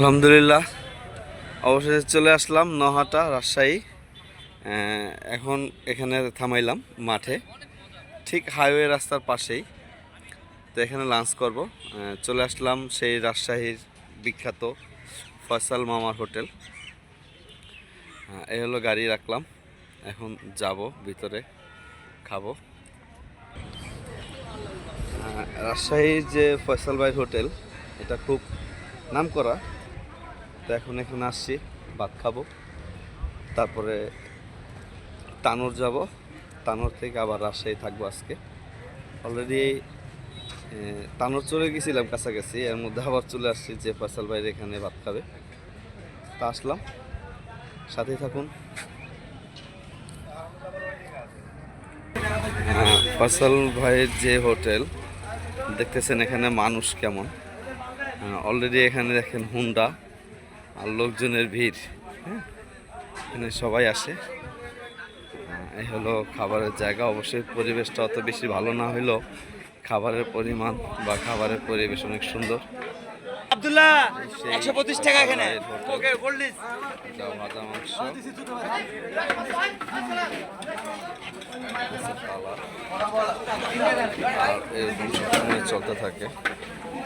আলহামদুলিল্লাহ। অবশেষে চলে আসলাম নহাটা, রাজশাহী। এখন এখানে থামাইলাম মাঠে। ঠিক হাইওয়ে রাস্তার পাশেই। তো এখানে লাঞ্চ করব। চলে আসলাম সেই রাজশাহীর বিখ্যাত ফয়সাল মামার হোটেল। এই হলো গাড়ি রাখলাম। এখন যাব ভিতরে খাব। রাজশাহীর যে ফয়সাল ভাইয়ের হোটেল, এটা খুব নাম করা তো এখন এখানে আসছি ভাত খাব। তারপরে তানোর যাব। তানোর থেকে আবার রাজশাহী থাকব আজকে। অলরেডি তানোর চলে গেছিলাম কাছাকাছি এর মধ্যে আবার চলে আসছি যে ফয়সাল ভাইয়ের এখানে ভাত খাবে। তা আসলাম। সাথেই থাকুন। আহ, ফয়সাল ভাইয়ের যে হোটেল দেখতেছেন এখানে মানুষ কেমন। অলরেডি এখানে দেখেন হুন্ডা। আর লোকজনের ভিড়। হ্যাঁ এখানে সবাই আসে। এই হলো খাবারের জায়গা। অবশ্যই পরিবেশটা অত বেশি ভালো না হলেও খাবারের পরিমাণ বা খাবারের পরিবেশ অনেক সুন্দর। আব্দুল্লাহ একশো পঁচিশ টাকা এখানে। ভাইয়ের হোটেল। ওকে বললিস এটা ভাজা মাংস। আর এরকম সবসময় চলতে থাকে।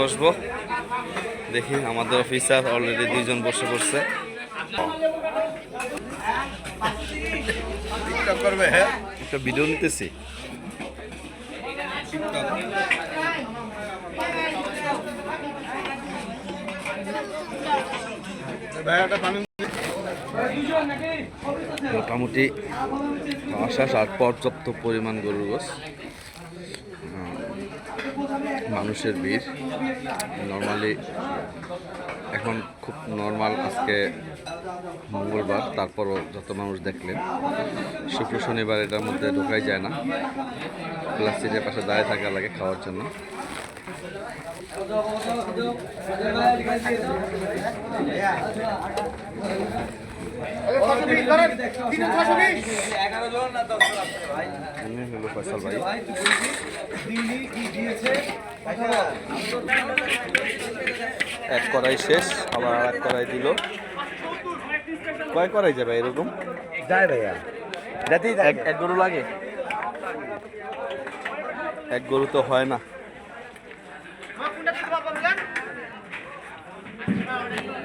বসবো। দেখি আমাদের অফিসার অলরেডি দুইজন বসে পড়ছে। হ্যাঁ? একটা ভিডিও নিতেছি। মোটামুটি আশ্বাস আর পর্যাপ্ত পরিমাণ গরুর গোস মানুষের ভিড়। নর্মালি এখন খুব নর্মাল আজকে মঙ্গলবার তারপরও যত মানুষ দেখলেন শুক্র শনিবার এটার মধ্যে ঢোকাই যায় না। প্লাস্টিকের পাশে দাঁড়িয়ে থাকা লাগে খাওয়ার জন্য। এমনি হলো ফয়সাল ভাই। এক কড়াই শেষ আবার আর এক কড়াই দিল। কয় কড়াই যাবে এরকম? যাই ভাইয়া। যাতেই এক এক গরু লাগে? এক গরু তো হয় না।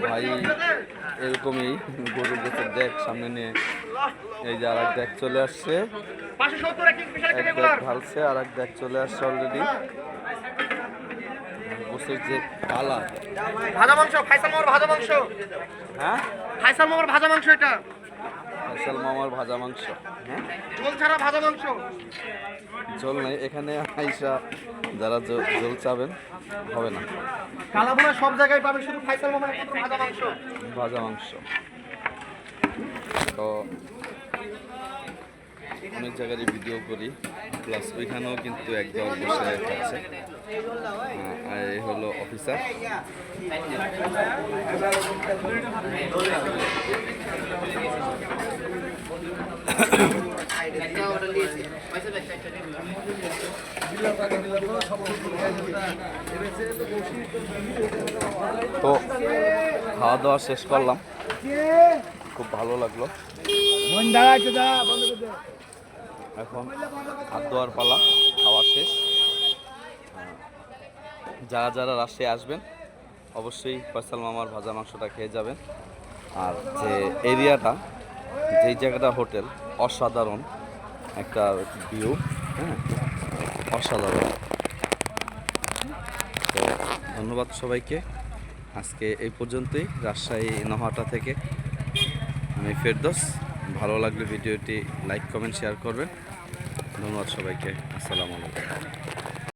ভাই এরকমই গরু বেচে দেখ সামনে নিয়ে এই যে আর এক দেখ চলে আসছে। এক দেখ ঢালছে আর এক দেখ চলে আসছে অলরেডি বসে যে কালার ভাজা মাংস ফাইসাল মামার ভাজা মাংস। হ্যাঁ? ফাইসাল মামার ভাজা মাংস এটা। ফয়সাল মামার ভাজা মাংস। হ্যাঁ? ঝোল ছাড়া ভাজা মাংস। ঝোল নেই এখানে আইসা যারা ঝোল চাবেন হবে না। কালাবোনা সব জায়গায় পাবে শুধু ফাইসাল মামার ভাজা মাংস। ভাজা মাংস। তো অনেক জায়গায় ভিডিও করি। প্লাস ওইখানেও কিন্তু একদল বসে আহ, আর এই হলো অফিসার। তো খাওয়া দাওয়া শেষ করলাম। খুব ভালো লাগল। এখন হাত ধোয়ার পালা, খাওয়া শেষ। যারা যারা রাজশাহী আসবেন, অবশ্যই ফয়সাল মামার ভাজা মাংসটা খেয়ে যাবেন। আর যে এরিয়াটা যেই জায়গাটা হোটেল, অসাধারণ একটা ভিউ হ্যাঁ? অসাধারণ। তো ধন্যবাদ সবাইকে। আজকে এই পর্যন্তই। রাজশাহী, নহাটা থেকে আমি ফেরদোস। ভালো লাগলে ভিডিওটি লাইক কমেন্ট শেয়ার করবেন। ধন্যবাদ সবাইকে। আসসালামু আলাইকুম।